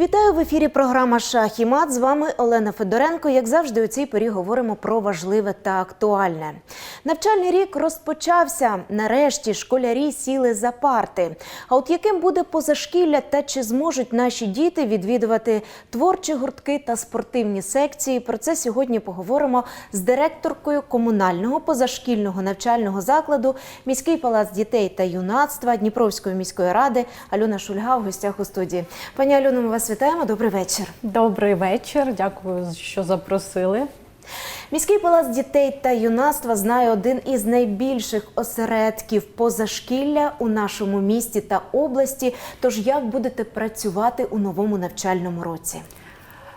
Вітаю в ефірі. Програма Шах і мат. З вами Олена Федоренко. Як завжди, у цій порі говоримо про важливе та актуальне. Навчальний рік розпочався. Нарешті школярі сіли за парти. А от яким буде позашкілля та чи зможуть наші діти відвідувати творчі гуртки та спортивні секції? Про це сьогодні поговоримо з директоркою комунального позашкільного навчального закладу міський палац дітей та юнацтва Дніпровської міської ради Альона Шульга у гостях у студії. Пані Альоно, ми вас вітаємо. Добрий вечір. Добрий вечір. Дякую, що запросили. Міський палац дітей та юнацтва знає один із найбільших осередків позашкілля у нашому місті та області. Тож як будете працювати у новому навчальному році?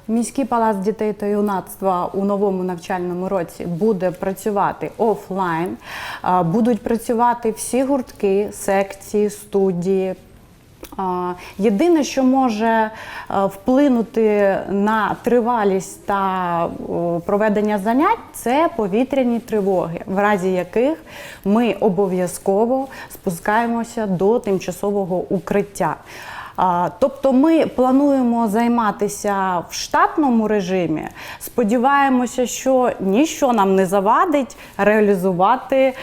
Міський палац дітей та юнацтва у новому навчальному році буде працювати офлайн. Будуть працювати всі гуртки, секції, студії. Єдине, що може е, вплинути на тривалість та проведення занять, це повітряні тривоги, в разі яких ми обов'язково спускаємося до тимчасового укриття. Тобто ми плануємо займатися в штатному режимі. Сподіваємося, що ніщо нам не завадить реалізувати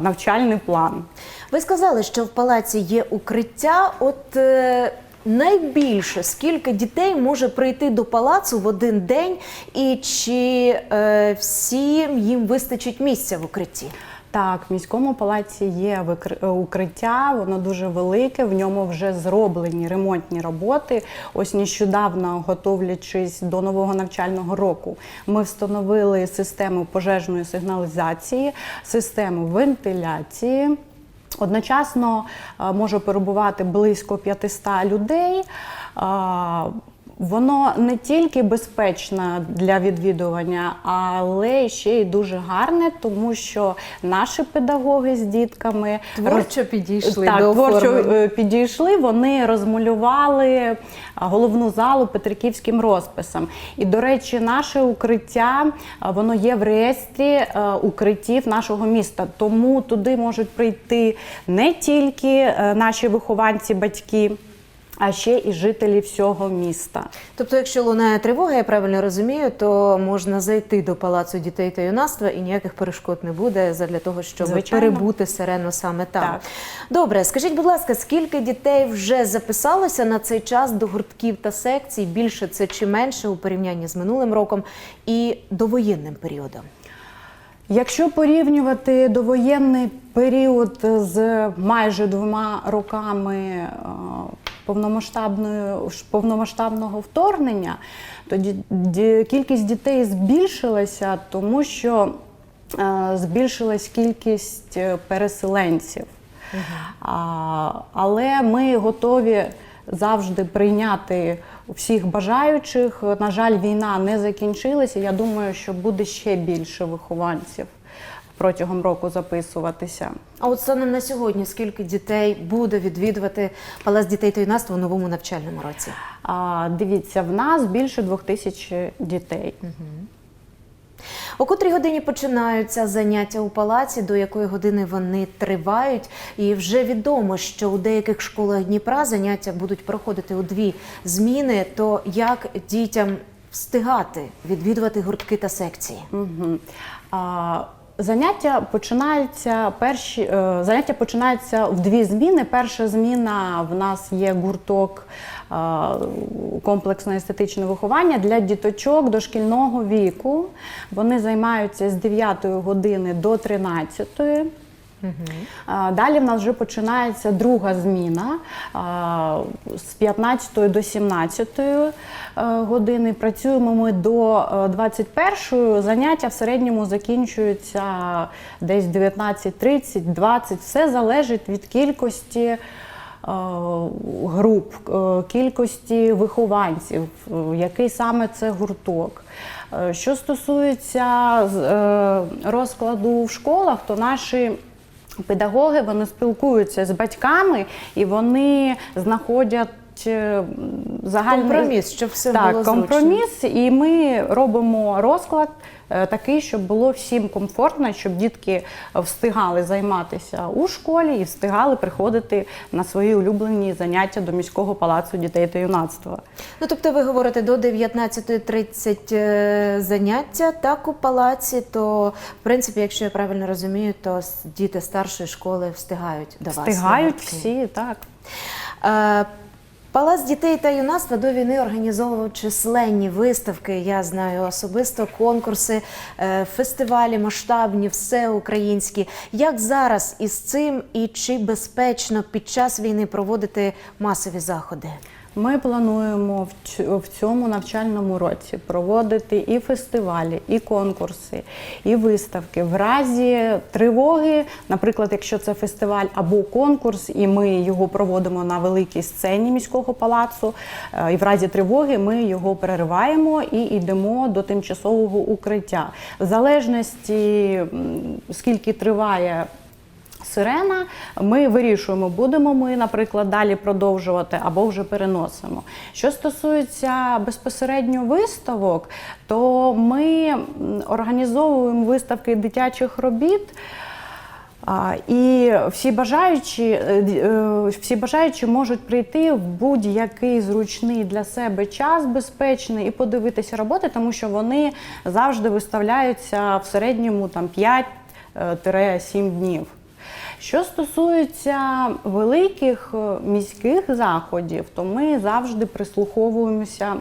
навчальний план. Ви сказали, що в палаці є укриття. От е, найбільше скільки дітей може прийти до палацу в один день, і чи е, всім їм вистачить місця в укритті? Так, в міському палаці є е, укриття, воно дуже велике. В ньому вже зроблені ремонтні роботи. Ось нещодавно, готовлячись до нового навчального року, ми встановили систему пожежної сигналізації, систему вентиляції. Одночасно е, може перебувати близько 500 людей. Воно не тільки безпечне для відвідування, але ще й дуже гарне, тому що наші педагоги з дітками Творчо підійшли так, до творчо оформлення. е, підійшли. Вони розмалювали головну залу петриківським розписом. І, до речі, наше укриття воно є в реєстрі е, укриттів нашого міста. Тому туди можуть прийти не тільки е, наші вихованці, батьки. А ще і жителі всього міста. Тобто, якщо лунає тривога, я правильно розумію, то можна зайти до палацу дітей та юнацтва і ніяких перешкод не буде задля того, щоб Звичайно. перебути сирену саме там. Так. Добре, скажіть, будь ласка, скільки дітей вже записалося на цей час до гуртків та секцій? Більше це чи менше у порівнянні з минулим роком і довоєнним періодом? Якщо порівнювати довоєнний період з майже двома роками е, повномасштабної повномасштабного вторгнення, то ді- ді- кількість дітей збільшилася, тому що е, збільшилась кількість е, переселенців. А, але ми готові завжди прийняти всіх бажаючих. На жаль, війна не закінчилася. Я думаю, що буде ще більше вихованців протягом року записуватися. А от станом на сьогодні, скільки дітей буде відвідувати палац дітей та юнацтва у новому навчальному році? А, дивіться, в нас більше двох тисяч дітей. О котрій годині починаються заняття у палаці, до якої години вони тривають. І вже відомо, що у деяких школах Дніпра заняття будуть проходити у дві зміни. То як дітям встигати відвідувати гуртки та секції? Угу. А, заняття починаються перші е, заняття починаються в дві зміни. Перша зміна в нас є гурток е, комплексне естетичне виховання для діточок дошкільного віку. Вони займаються з 9 години до 13. А, Далі в нас вже починається друга зміна з 15 до 17 е, години. Працюємо ми до 21 заняття в середньому закінчуються десь 19.30, 20. Все залежить від кількості е, груп, е, кількості вихованців, е, який саме це гурток. Е, Що стосується е, розкладу в школах, то наші Педагоги вони спілкуються з батьками і вони знаходять е, загальний Компроміс, щоб все так, було зручно. компроміс, і ми робимо розклад е, такий, щоб було всім комфортно, щоб дітки встигали займатися у школі і встигали приходити на свої улюблені заняття до міського палацу дітей та юнацтва. Ну, тобто ви говорите до 19.30 е, заняття так у палаці, то в принципі, якщо я правильно розумію, то діти старшої школи встигають до вас. Встигають всі, так. Палац дітей та юнацтва до війни організовував численні виставки. Я знаю особисто конкурси, е, фестивалі масштабні, всеукраїнські. Як зараз із цим і чи безпечно під час війни проводити масові заходи? Ми плануємо в цьому навчальному році проводити і фестивалі, і конкурси, і виставки. В разі тривоги, наприклад, якщо це фестиваль або конкурс, і ми його проводимо на великій сцені міського палацу, е, і в разі тривоги ми його перериваємо і йдемо до тимчасового укриття. В залежності скільки триває сирена, ми вирішуємо, будемо ми, наприклад, далі продовжувати або вже переносимо. Що стосується безпосередньо виставок, то ми організовуємо виставки дитячих робіт. І всі бажаючі, е, е, всі бажаючі можуть прийти в будь-який зручний для себе час, безпечний, і подивитися роботи, тому що вони завжди виставляються в середньому там 5-7 днів. Що стосується великих е, міських заходів, то ми завжди прислуховуємося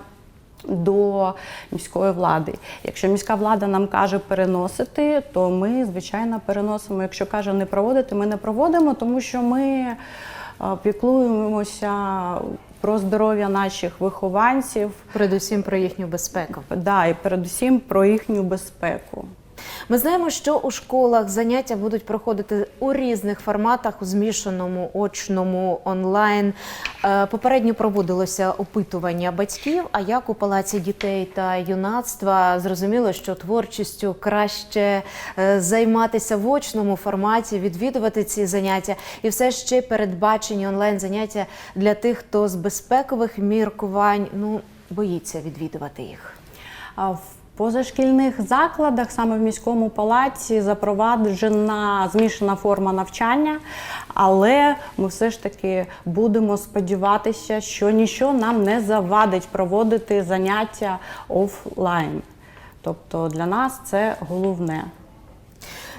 до міської влади. Якщо міська влада нам каже переносити, то ми, звичайно, переносимо. Якщо каже не проводити, ми не проводимо, тому що ми е, піклуємося про здоров'я наших вихованців, Передусім про їхню безпеку. да, і передусім про їхню безпеку. Ми знаємо, що у школах заняття будуть проходити у різних форматах, у змішаному, очному, онлайн. Е, Попередньо проводилося опитування батьків. А як у палаці дітей та юнацтва зрозуміло, що творчістю краще е, займатися в очному форматі, відвідувати ці заняття, і все ще передбачені онлайн заняття для тих, хто з безпекових міркувань ну боїться відвідувати їх. Позашкільних закладах, саме в міському палаці, запроваджена змішана форма навчання, але ми все ж таки будемо сподіватися, що нічого нам не завадить проводити заняття офлайн. Тобто для нас це головне.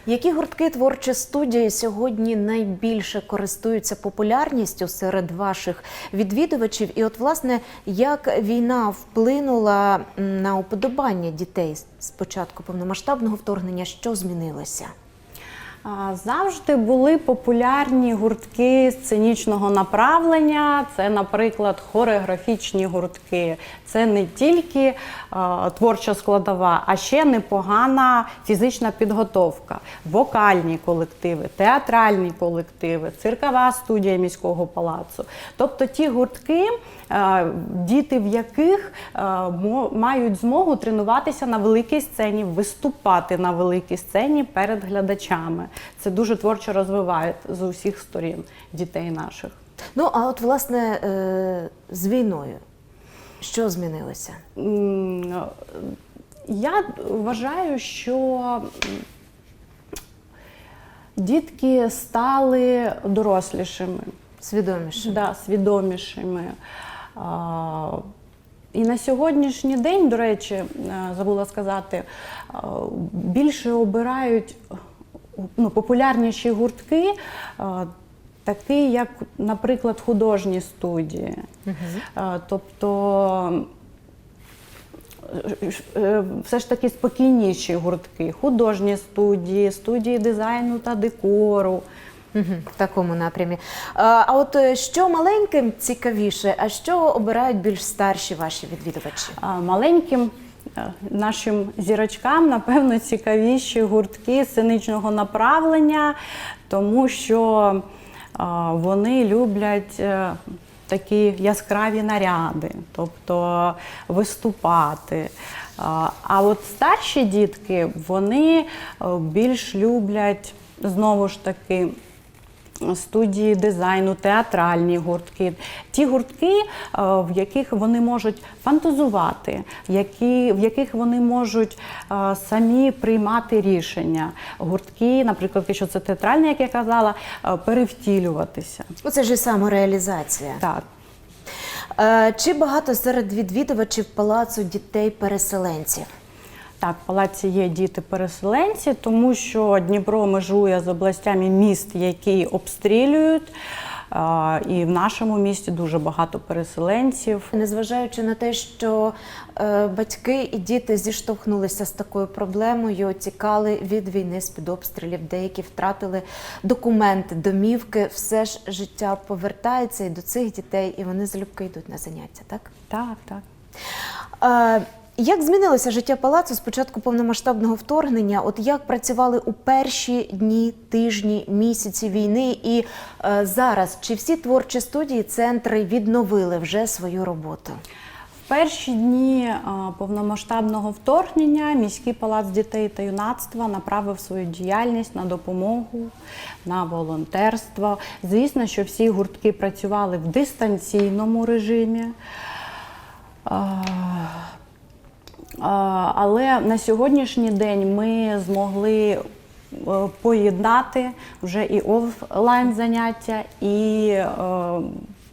Які гуртки творчі студії сьогодні найбільше користуються популярністю серед ваших відвідувачів? І от, власне, як війна вплинула на уподобання дітей з початку повномасштабного вторгнення? Що змінилося? Завжди були популярні гуртки сценічного направлення. Це, наприклад, хореографічні гуртки. Це не тільки е, творча складова, а ще непогана фізична підготовка, вокальні колективи, театральні колективи, циркова студія міського палацу. Тобто ті гуртки, діти в яких е, мають змогу тренуватися на великій сцені, виступати на великій сцені перед глядачами. Це дуже творчо розвиває з усіх сторін дітей наших. Ну а от, власне, е, з війною, що змінилося? Е, Я вважаю, що дітки стали дорослішими. Свідоміше? да, свідомішими. І на сьогоднішній день, до речі, е, забула сказати, більше обирають ну, популярніші гуртки, а, такі, як, наприклад, художні студії. А, Тобто е, все ж таки спокійніші гуртки, художні студії, студії дизайну та декору. В такому напрямі. А, от е, що маленьким цікавіше, а що обирають більш старші ваші відвідувачі? Маленьким е, нашим зірочкам, напевно, цікавіші гуртки сценичного направлення, тому що вони люблять е, такі яскраві наряди, тобто виступати. А от старші дітки, вони більш люблять знову ж таки студії дизайну, театральні гуртки. Ті гуртки, е, в яких вони можуть фантазувати, які, в яких вони можуть е, самі приймати рішення. Гуртки, наприклад, якщо це театральні, як я казала, е, перевтілюватися. Оце ж і самореалізація. Так. Чи багато серед відвідувачів палацу дітей-переселенців? Так, в палаці є діти-переселенці, тому що Дніпро межує з областями міст, які обстрілюють. І в нашому місті дуже багато переселенців. Незважаючи на те, що е, батьки і діти зіштовхнулися з такою проблемою, тікали від війни з під обстрілів, деякі втратили документи, домівки, все ж життя повертається і до цих дітей, і вони залюбки йдуть на заняття, так? Так, так. Е, Як змінилося життя палацу з початку повномасштабного вторгнення? От як працювали у перші дні, тижні, місяці війни, і е, зараз чи всі творчі студії, центри відновили вже свою роботу? Перші дні повномасштабного вторгнення міський палац дітей та юнацтва направив свою діяльність на допомогу, на волонтерство. Звісно, що всі гуртки працювали в дистанційному режимі. Але на сьогоднішній день ми змогли е, поєднати вже і офлайн заняття, і е,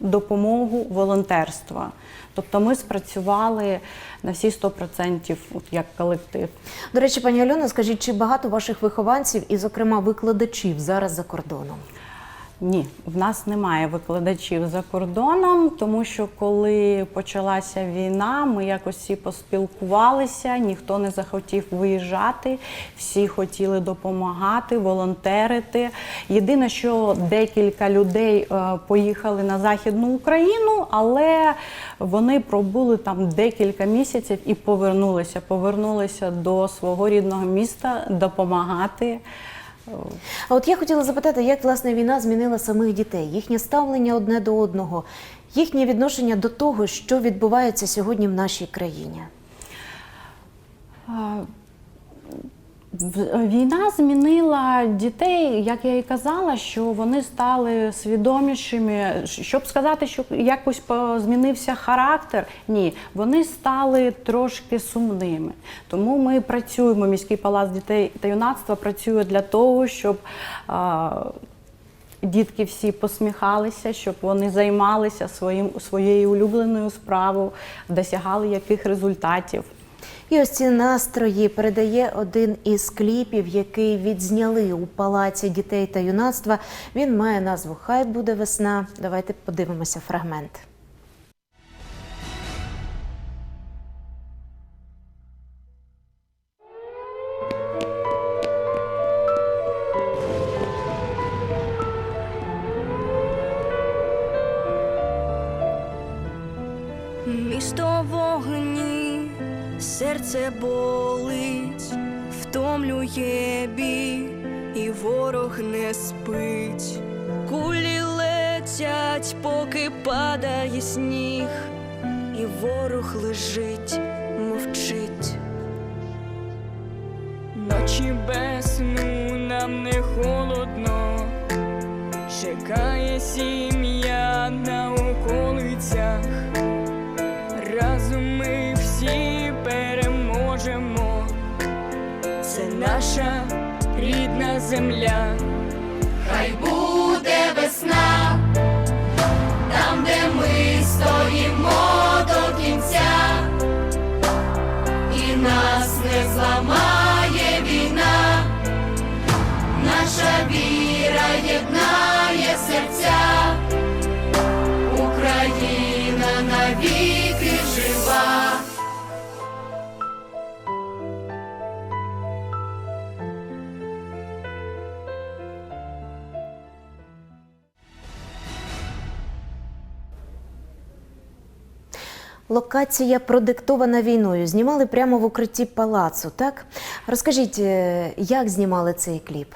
допомогу волонтерства. Тобто ми спрацювали на всі 100% от як колектив. До речі, пані Альона, скажіть, чи багато ваших вихованців і, зокрема, викладачів зараз за кордоном? Ні, в нас немає викладачів за кордоном, тому що коли почалася війна, ми якось всі поспілкувалися, ніхто не захотів виїжджати, всі хотіли допомагати, волонтерити. Єдине, що декілька людей е, поїхали на Західну Україну, але вони пробули там декілька місяців і повернулися. Повернулися до свого рідного міста допомагати. А от я хотіла запитати, як власне війна змінила самих дітей, їхнє ставлення одне до одного, їхнє відношення до того, що відбувається сьогодні в нашій країні. Війна змінила дітей, як я і казала, що вони стали свідомішими. Щоб сказати, що якось змінився характер, ні, вони стали трошки сумними. Тому ми працюємо. Міський палац дітей та юнацтва працює для того, щоб а, дітки всі посміхалися, щоб вони займалися своїм своєю улюбленою справою, досягали яких результатів. І ось ці настрої передає один із кліпів, який відзняли у палаці дітей та юнацтва. Він має назву Хай буде весна. Давайте подивимося фрагмент. Місто вогні, серце болить, втомлює бій, і ворог не спить. Кулі летять, поки падає сніг, і ворог лежить, Хай Локація продиктована війною. Знімали прямо в укритті палацу. Так розкажіть, е, як знімали цей кліп?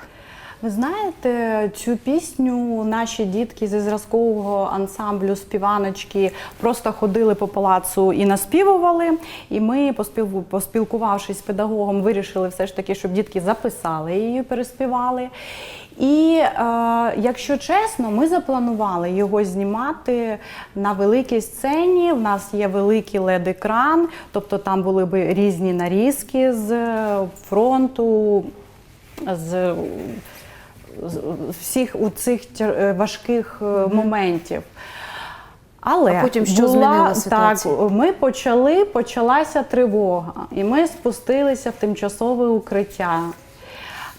Ви знаєте, цю пісню наші дітки зі зразкового ансамблю співаночки просто ходили по палацу і наспівували. І ми, поспіл- поспілкувавшись з педагогом, вирішили все ж таки, щоб дітки записали її, переспівали. І е, якщо чесно, ми запланували його знімати на великій сцені. У нас є великий лед-екран, тобто там були б різні нарізки з фронту, з всіх у цих е, важких е, моментів. Але А потім що була, ситуацію? Так, ми почали, почалася тривога, і ми спустилися в тимчасове укриття.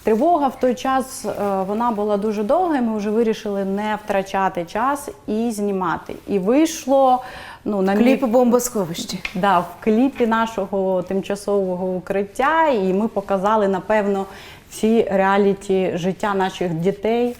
Тривога в той час е, вона була дуже довга, і ми вже вирішили не втрачати час і знімати. І вийшло ну, на мій Кліп бомбосховище. Да, в кліпі нашого тимчасового укриття, і ми показали, напевно, всі реаліті життя наших дітей.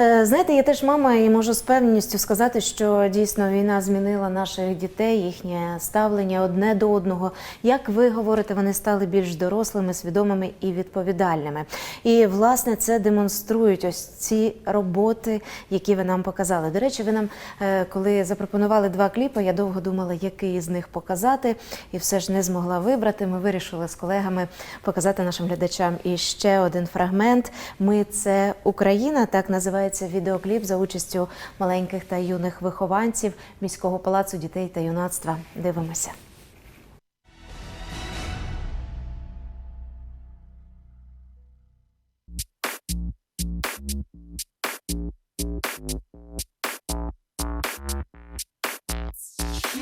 Е, Знаєте, я теж мама і можу з певністю сказати, що дійсно війна змінила наших дітей, їхнє ставлення одне до одного. Як ви говорите, вони стали більш дорослими, свідомими і відповідальними. І власне це демонструють ось ці роботи, які ви нам показали. До речі, ви нам, е, коли запропонували два кліпи, я довго думала, який з них показати, і все ж не змогла вибрати. Ми вирішили з колегами показати нашим глядачам і ще один фрагмент. Ми це Україна. Так називається відеокліп за участю маленьких та юних вихованців міського палацу дітей та юнацтва. Дивимося.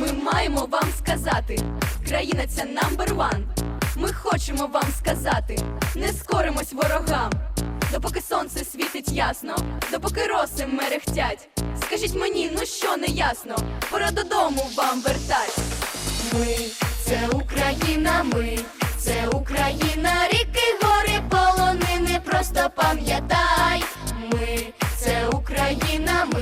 Ми маємо вам сказати, країна ця number one. Ми хочемо вам сказати, не скоримось ворогам. Допоки сонце світить ясно, допоки роси мерехтять. Скажіть мені, ну що не ясно, пора додому вам вертать. Ми це Україна, ми це Україна, ріки, гори, полонини, просто пам'ятай. Ми це Україна, ми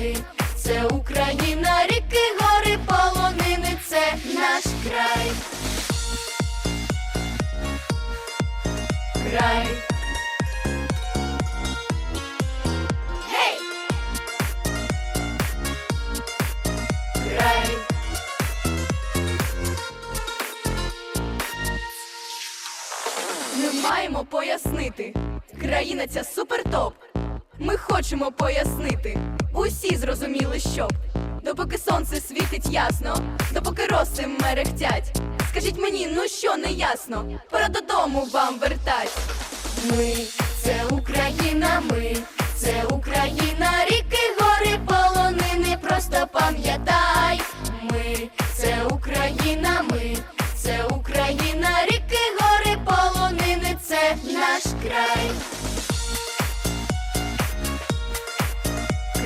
пояснити, країна ця супертоп. Ми хочемо пояснити, усі зрозуміли, щоб допоки сонце світить ясно, допоки роси мерехтять. Скажіть мені, ну що не ясно, пора додому вам вертать. Ми це Україна, ми це Україна, ріки, гори, полонини, просто пам'ятай. Ми це Україна, ми це Україна,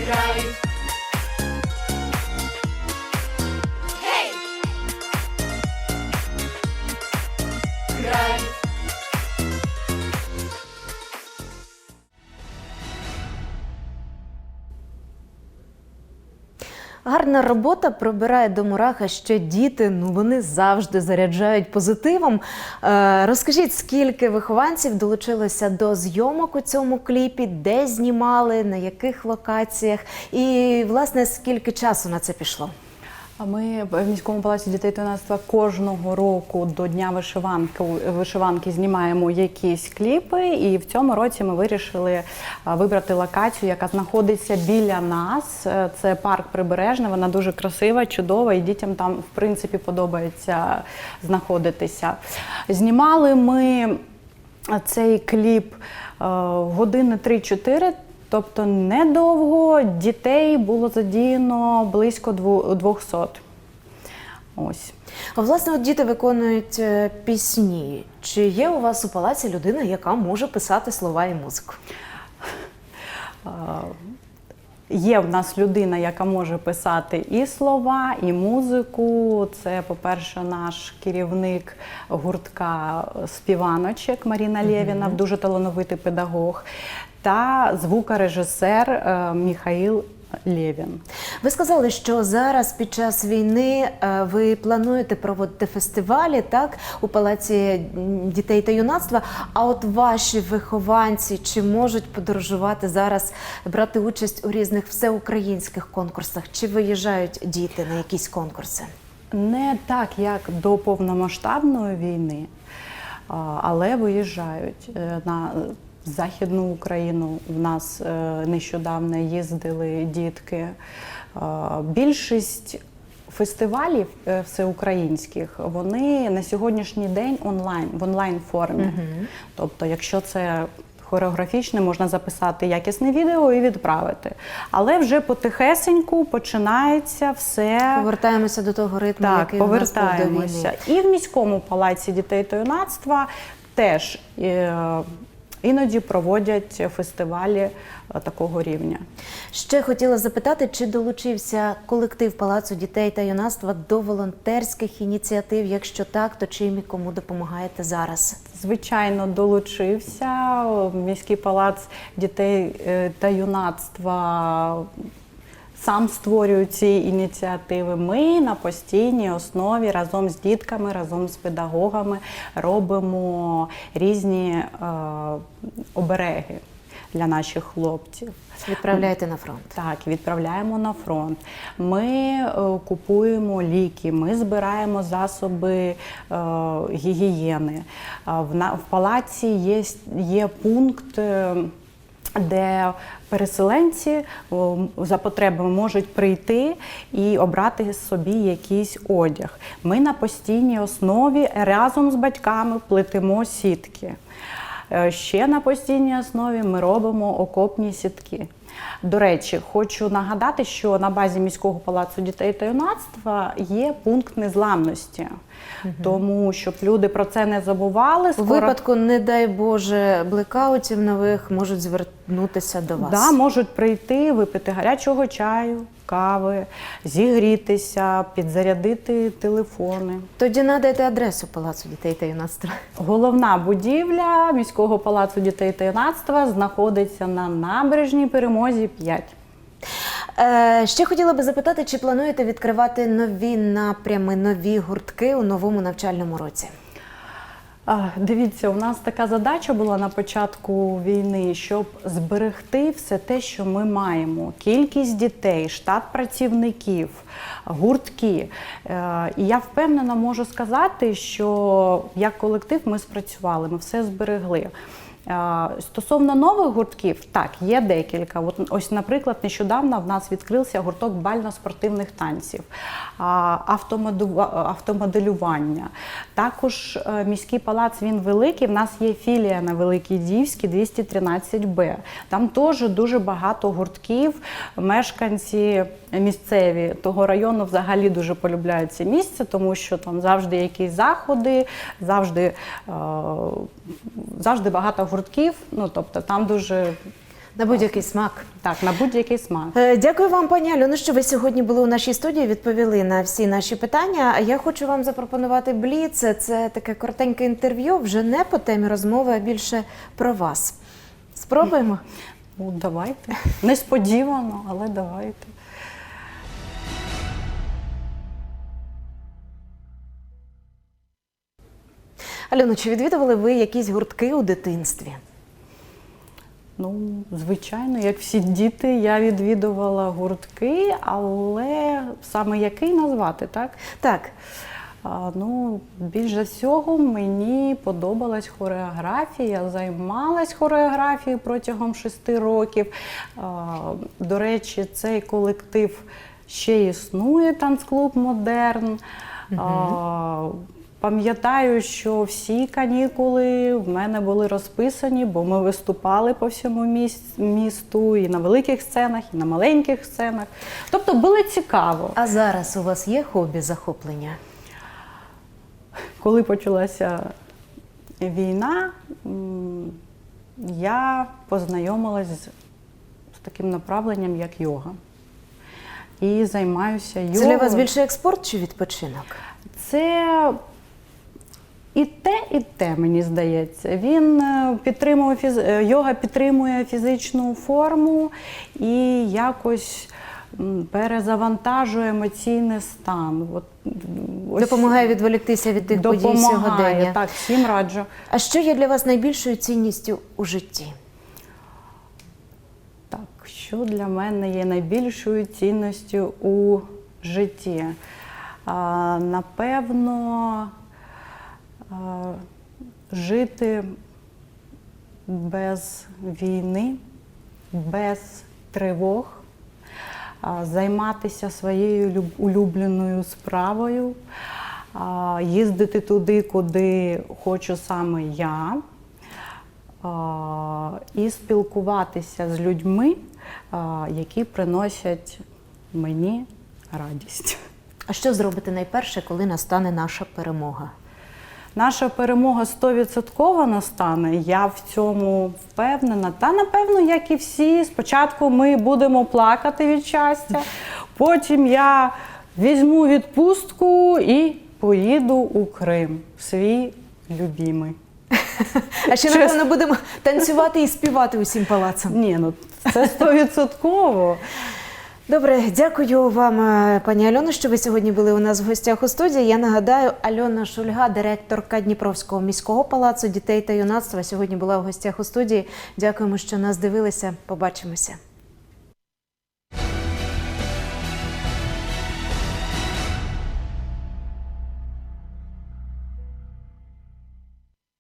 life. Гарна робота пробирає до мураха, що діти ну вони завжди заряджають позитивом. Е, розкажіть, скільки вихованців долучилося до зйомок у цьому кліпі, де знімали, на яких локаціях, і власне скільки часу на це пішло? А ми в міському палаці дітей та кожного року до Дня вишиванки, вишиванки знімаємо якісь кліпи. І в цьому році ми вирішили вибрати локацію, яка знаходиться біля нас. Е, Це парк Прибережний. Вона дуже красива, чудова, і дітям там в принципі подобається знаходитися. Знімали ми цей кліп е, години 3-4. Тобто недовго дітей було задіяно близько 200. Ось. А власне, от діти виконують е, пісні. Чи є у вас у палаці людина, яка може писати слова і музику? Є в нас людина, яка може писати і слова, і музику. Це, по-перше, наш керівник гуртка співаночок Маріна Лєвіна, дуже талановитий педагог, та звукорежисер е, Міхаїл Лєвін. Ви сказали, що зараз під час війни е, ви плануєте проводити фестивалі так у палаці дітей та юнацтва. А от ваші вихованці чи можуть подорожувати зараз, брати участь у різних всеукраїнських конкурсах? Чи виїжджають діти на якісь конкурси? Не так, як до повномасштабної війни, але виїжджають е, на Західну Україну. У нас е, нещодавно їздили дітки. Більшість фестивалів е, всеукраїнських вони на сьогоднішній день онлайн в онлайн формі. Тобто, якщо це хореографічне, можна записати якісне відео і відправити. Але вже потихесеньку починається все. Повертаємося до того ритму, Так, який у нас був до війни. І в міському палаці дітей та юнацтва теж е, іноді проводять фестивалі е, такого рівня. Ще хотіла запитати, чи долучився колектив Палацу дітей та юнацтва до волонтерських ініціатив? Якщо так, то чим і кому допомагаєте зараз? Звичайно, долучився міський палац дітей е, та юнацтва. Сам створює ці ініціативи. Ми на постійній основі разом з дітками, разом з педагогами робимо різні е, обереги для наших хлопців. Відправляєте на фронт. Так, відправляємо на фронт. Ми е, купуємо ліки, ми збираємо засоби е, гігієни. В, на, в палаці є, є пункт. Де переселенці за потребами можуть прийти і обрати собі якийсь одяг. Ми на постійній основі разом з батьками плетемо сітки. Е, Ще на постійній основі ми робимо окопні сітки. До речі, хочу нагадати, що на базі міського палацу дітей та юнацтва є пункт незламності, тому щоб люди про це не забували. У випадку, не дай Боже, блекаутів нових можуть звернутися до вас. Да, можуть прийти, випити гарячого чаю, кави, зігрітися, підзарядити телефони. Тоді надайте адресу Палацу дітей та юнацтва. Головна будівля міського палацу дітей та юнацтва знаходиться на набережній перемозі 5. Е, ще хотіла би запитати, чи плануєте відкривати нові напрями, нові гуртки у новому навчальному році? Дивіться, у нас така задача була на початку війни, щоб зберегти все те, що ми маємо: кількість дітей, штат працівників, гуртки. Е, І я впевнена можу сказати, що як колектив ми спрацювали, ми все зберегли. Е, Стосовно нових гуртків, так, є декілька. От, ось, наприклад, нещодавно в нас відкрився гурток бально-спортивних танців, автомоделювання. Також е, міський палац він великий. В нас є філія на Великій Дівській 213Б. Там теж дуже багато гуртків. Мешканці місцеві того району взагалі дуже полюбляють це місце, тому що там завжди якісь заходи, завжди, е, завжди багато гуртків. Ну тобто там дуже На будь-який смак. так, на будь-який смак. Е, Дякую вам, пані Альоно, що ви сьогодні були у нашій студії, відповіли на всі наші питання. А я хочу вам запропонувати бліц. Це таке коротеньке інтерв'ю, вже не по темі розмови, а більше про вас. Спробуємо? Ну, давайте. Несподівано, але давайте. Альоно, чи відвідували ви якісь гуртки у дитинстві? Ну, звичайно, як всі діти, я відвідувала гуртки, але саме який назвати, так? Так. А, ну, більш за всього мені подобалась хореографія. Я займалась хореографією протягом шести років. А, до речі, цей колектив ще існує, танцклуб Модерн. А, Пам'ятаю, що всі канікули в мене були розписані, бо ми виступали по всьому місту і на великих сценах, і на маленьких сценах. Тобто було цікаво. А зараз у вас є хобі захоплення? Коли почалася війна, я познайомилась з, таким направленням, як йога. І займаюся йогою. Це для вас більше експорт чи відпочинок? Це і те, і те, мені здається. Він е, підтримує фіз... е, йога підтримує фізичну форму і якось перезавантажує емоційний стан. От, ось Допомагає відволіктися від тих подій сьогодення. Так, всім раджу. А що є для вас найбільшою цінністю у житті? Так, що для мене є найбільшою цінністю у житті? А, напевно, жити без війни, без тривог, займатися своєю улюбленою справою, їздити туди, куди хочу саме я і спілкуватися з людьми, які приносять мені радість. А що зробите найперше, коли настане наша перемога? Наша перемога 100% настане. Я в цьому впевнена. Та напевно, як і всі, спочатку ми будемо плакати від щастя, потім я візьму відпустку і поїду у Крим, свій любимий. А ще, напевно, будемо танцювати і співати усім палацом. Ні, ну це стовідсотково. Добре, дякую вам, е, пані Альоно, що ви сьогодні були у нас в гостях у студії. Я нагадаю, Альона Шульга, директорка Дніпровського міського палацу дітей та юнацтва, сьогодні була в гостях у студії. Дякуємо, що нас дивилися. Побачимося.